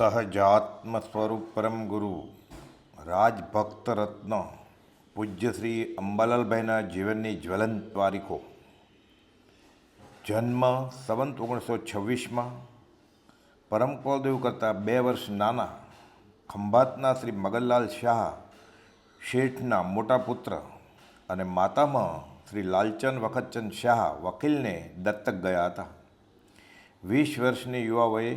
સહજાત્મ સ્વરૂપ પરમ ગુરુ રાજભક્ત રત્ન પૂજ્ય શ્રી અંબાલાલભાઈના જીવનની જ્વલંત તારીખો જન્મ સંવંત ઓગણીસો છવ્વીસમાં પરમ કુલદેવ કરતાં બે વર્ષ નાના ખંભાતના શ્રી મગનલાલ શાહ શેઠના મોટા પુત્ર અને માતામાં શ્રી લાલચંદ વખતચંદ શાહ વકીલને દત્તક ગયા હતા વીસ વર્ષની યુવા વયે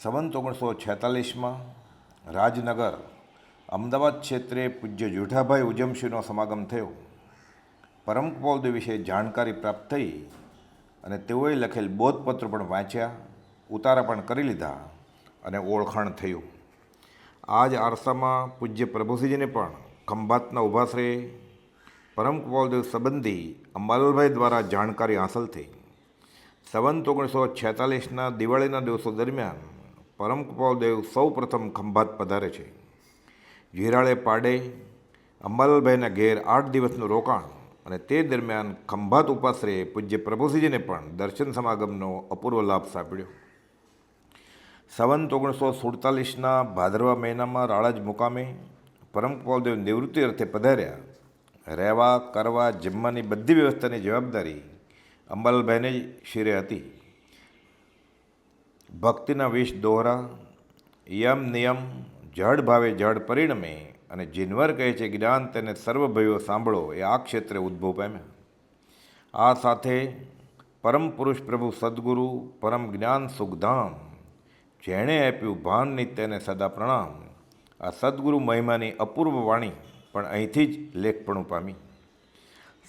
સંવંત ઓગણીસો છેતાલીસમાં રાજનગર અમદાવાદ ક્ષેત્રે પૂજ્ય જેઠાભાઈ ઉજમશીનો સમાગમ થયો. પરમ કુલદેવ વિશે જાણકારી પ્રાપ્ત થઈ અને તેઓએ લખેલ બોધપત્ર પણ વાંચ્યા, ઉતારા પણ કરી લીધા અને ઓળખાણ થયું. આ જ આરસામાં પૂજ્ય પ્રભુસિંહજીને પણ ખંભાતના ઉભાશ્રે પરમ કુલદેવ સંબંધી અંબાલાલભાઈ દ્વારા જાણકારી હાંસલ થઈ. સંવંત ઓગણીસો છેતાલીસના દિવાળીના દિવસો દરમિયાન પરમ કૃપાલદેવ સૌ પ્રથમ ખંભાત પધારે છે. જીરાળે પાડે, અંબાલાલભાઈના ઘેર આઠ દિવસનું રોકાણ અને તે દરમિયાન ખંભાત ઉપાશ્રયે પૂજ્ય પ્રભુસિંહજીને પણ દર્શન સમાગમનો અપૂર્વ લાભ સાંપડ્યો સંવંત ઓગણીસો સુડતાલીસના ભાદરવા મહિનામાં રાળજ મુકામે પરમ કૃપાલદેવ નિવૃત્તિ અર્થે પધાર્યા. રહેવા, કરવા, જમવાની બધી વ્યવસ્થાની જવાબદારી અંબાલાલભાઈને શિરે હતી. ભક્તિના વિષ દોહરા, યમ નિયમ જડ ભાવે જડ પરિણમે અને જીનવર કહે છે જ્ઞાન તેને સર્વભયો સાંભળો, એ આ ક્ષેત્રે ઉદ્ભવ પામ્યા. આ સાથે પરમ પુરુષ પ્રભુ સદગુરુ પરમ જ્ઞાન સુખધામ, જેણે આપ્યું ભાન નિત્યને સદા પ્રણામ. આ સદગુરુ મહિમાની અપૂર્વ વાણી પણ અહીંથી જ લેખપણું પામી.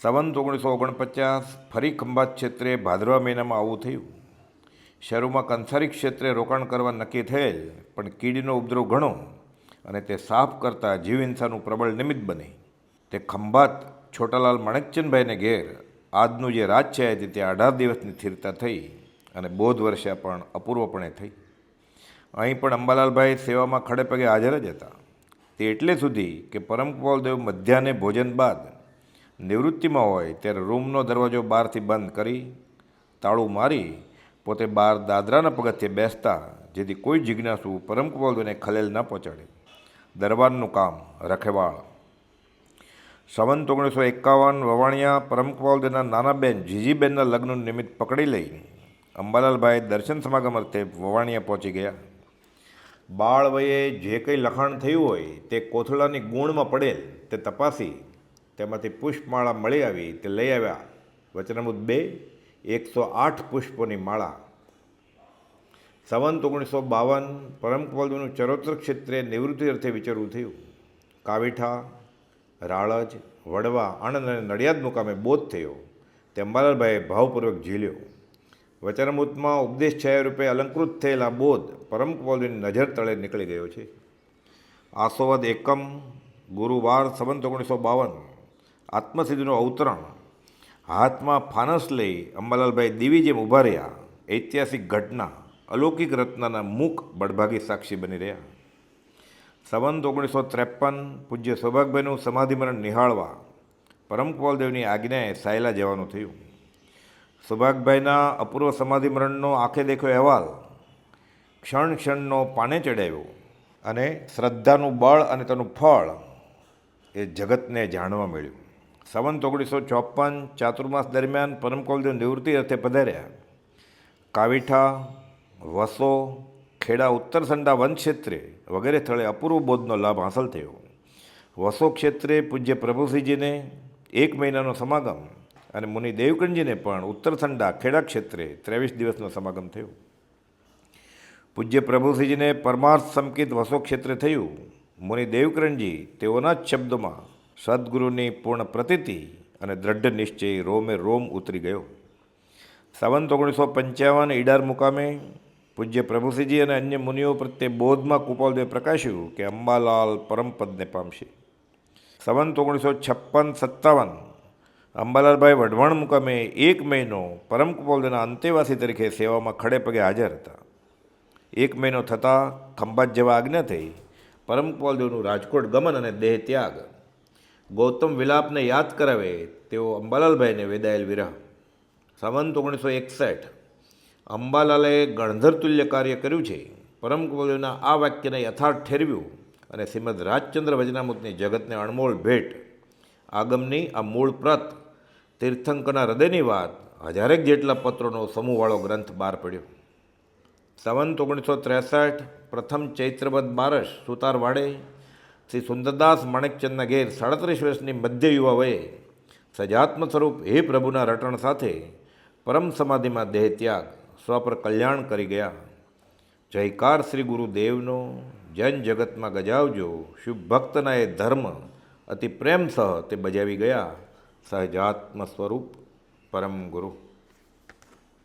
સંવંત ઓગણીસો ઓગણપચાસ ફરી ખંભાત ક્ષેત્રે ભાદરવા મહિનામાં આવું થયું. શરૂમાં કંસારી ક્ષેત્રે રોકાણ કરવા નક્કી થયેલ, પણ કીડીનો ઉપદ્રવ ઘણો અને તે સાફ કરતાં જીવહિંસાનું પ્રબળ નિમિત્ત બની. તે ખંભાત છોટાલાલ માણેકચંદભાઈને ઘેર આજનું જે રાજ છે તે તે અઢાર દિવસની સ્થિરતા થઈ અને બોધ વર્ષા પણ અપૂર્વપણે થઈ. અહીં પણ અંબાલાલભાઈ સેવામાં ખડે પગે હાજર જ હતા. તે એટલે સુધી કે પરમ કૃપાલદેવ મધ્યાહને ભોજન બાદ નિવૃત્તિમાં હોય ત્યારે રૂમનો દરવાજો બહારથી બંધ કરી તાળું મારી પોતે બહાર દાદરાના પગથિયે બેસતા, જેથી કોઈ જિજ્ઞાસુ પરમ કૃપાલદેવને ખલેલ ન પહોંચાડે. દરબારનું કામ રખેવાળ. સંવંત ઓગણીસો એકાવન વવાણિયા પરમ કૃપાલદેવના નાના બેન જીજીબેનના લગ્નનું નિમિત્ત પકડી લઈ અંબાલાલભાઈ દર્શન સમાગમ અર્થે વવાણિયા પહોંચી ગયા. બાળ વયે જે કંઈ લખાણ થયું હોય તે કોથળાની ગુણમાં પડેલ તે તપાસી તેમાંથી પુષ્પમાળા મળી આવી તે લઈ આવ્યા. વચનામૃત બે એકસો આઠ પુષ્પોની માળા. સંવંત ઓગણીસો બાવન પરમ કુલદેવનું ચરોતર ક્ષેત્રે નિવૃત્તિ અર્થે વિચારવું થયું. કાવીઠા, રાળજ, વડવા, આણંદ અને નડિયાદ મુકામે બોધ થયો. તે અંબાલાલભાઈએ ભાવપૂર્વક ઝીલ્યો. વચનમૂતમાં ઉપદેશ છાયા રૂપે અલંકૃત થયેલા બોધ પરમ કુલદેવની નજર તળે નીકળી ગયો છે. આસોવદ એકમ ગુરુવાર સંવંત ઓગણીસો બાવન. આત્મસિદ્ધિનું અવતરણ. હાથમાં ફાનસ લઈ અંબાલાલભાઈ દેવી જેમ ઊભા રહ્યા. ઐતિહાસિક ઘટના, અલૌકિક રત્નના મુખ બળભાગી સાક્ષી બની રહ્યા. સંવંત ઓગણીસો ત્રેપન પૂજ્ય સૌભાગભાઈનું સમાધિમરણ નિહાળવા પરમ કુલદેવની આજ્ઞાએ સાયલા જવાનું થયું. સૌભાગભાઈના અપૂર્વ સમાધિમરણનો આંખે દેખ્યો અહેવાલ. ક્ષણ ક્ષણનો પાને ચડાવ્યો અને શ્રદ્ધાનું બળ અને તેનું ફળ એ જગતને જાણવા મળ્યું. સંવંત ઓગણીસો ચોપન ચાતુર્માસ દરમિયાન પરમ કુલદેવ નિવૃત્તિ અર્થે પધાર્યા. કાવીઠા, વસો, ખેડા ઉત્તરસંડા વન ક્ષેત્રે વગેરે સ્થળે અપૂર્વ બોધનો લાભ હાંસલ થયો. વસો ક્ષેત્રે પૂજ્ય પ્રભુસિંહજીને એક મહિનાનો સમાગમ અને મુનિ દેવકંજીને પણ ઉત્તરસંડા ખેડા ક્ષેત્રે ત્રેવીસ દિવસનો સમાગમ થયો. પૂજ્ય પ્રભુસિંહજીને પરમાર્થ સંકિત વસો ક્ષેત્રે થયું. મુનિ દેવકરણજી તેઓના જ શબ્દોમાં સદગુરુની પૂર્ણ પ્રતિતિ અને દ્રઢ નિશ્ચય રોમે રોમ ઉતરી ગયો. સંવંત ઓગણીસો પંચાવન ઈડાર મુકામે પૂજ્ય પ્રભુસિંહજી અને અન્ય મુનિઓ પ્રત્યે બોધમાં કુપાલદેવે પ્રકાશ્યું કે અંબાલાલ પરમપદને પામશે. સંવંત ઓગણીસો છપ્પન સત્તાવન અંબાલાલભાઈ વઢવાણ મુકામે એક મહિનો પરમ કુપાલદેવના અંતેવાસી તરીકે સેવામાં ખડે પગે હાજર હતા. એક મહિનો થતાં ખંભાત જેવા આજ્ઞા થઈ પરમ કુપાલદેવનું રાજકોટ ગમન અને દેહ ત્યાગ ગૌતમ વિલાપને યાદ કરાવે તેઓ અંબાલાલભાઈને વેદાયેલ વિરહ. સંવંત ઓગણીસો એકસઠ. અંબાલાલે ગણધર તુલ્ય કાર્ય કર્યું છે. પરમ કવિના આ વાક્યને યથાર્થ ઠેરવ્યું અને શ્રીમદ રાજચંદ્ર વજનામૃતની જગતને અણમોલ ભેટ. આગમની આ મૂળ પ્રત તીર્થંકરના હૃદયની વાત હજારેક જેટલા પત્રોનો સમૂહવાળો ગ્રંથ બહાર પડ્યો. સંવંત ઓગણીસો ત્રેસઠ પ્રથમ ચૈત્રવદ બારસ સુતારવાડે શ્રી સુંદરદાસ માણેકચંદના ઘેર સાડત્રીસ વર્ષની મધ્ય યુવા સજાત્મ સ્વરૂપ હે પ્રભુના રટણ સાથે પરમ સમાધિમાં દેહ ત્યાગ સ્વ પર કલ્યાણ કરી ગયા. જયકાર શ્રી ગુરુદેવનો જન જગતમાં ગજાવજો શિવ ભક્તના એ ધર્મ અતિ પ્રેમ સહ તે બજાવી ગયા. સહજાત્મ સ્વરૂપ પરમ ગુરુ.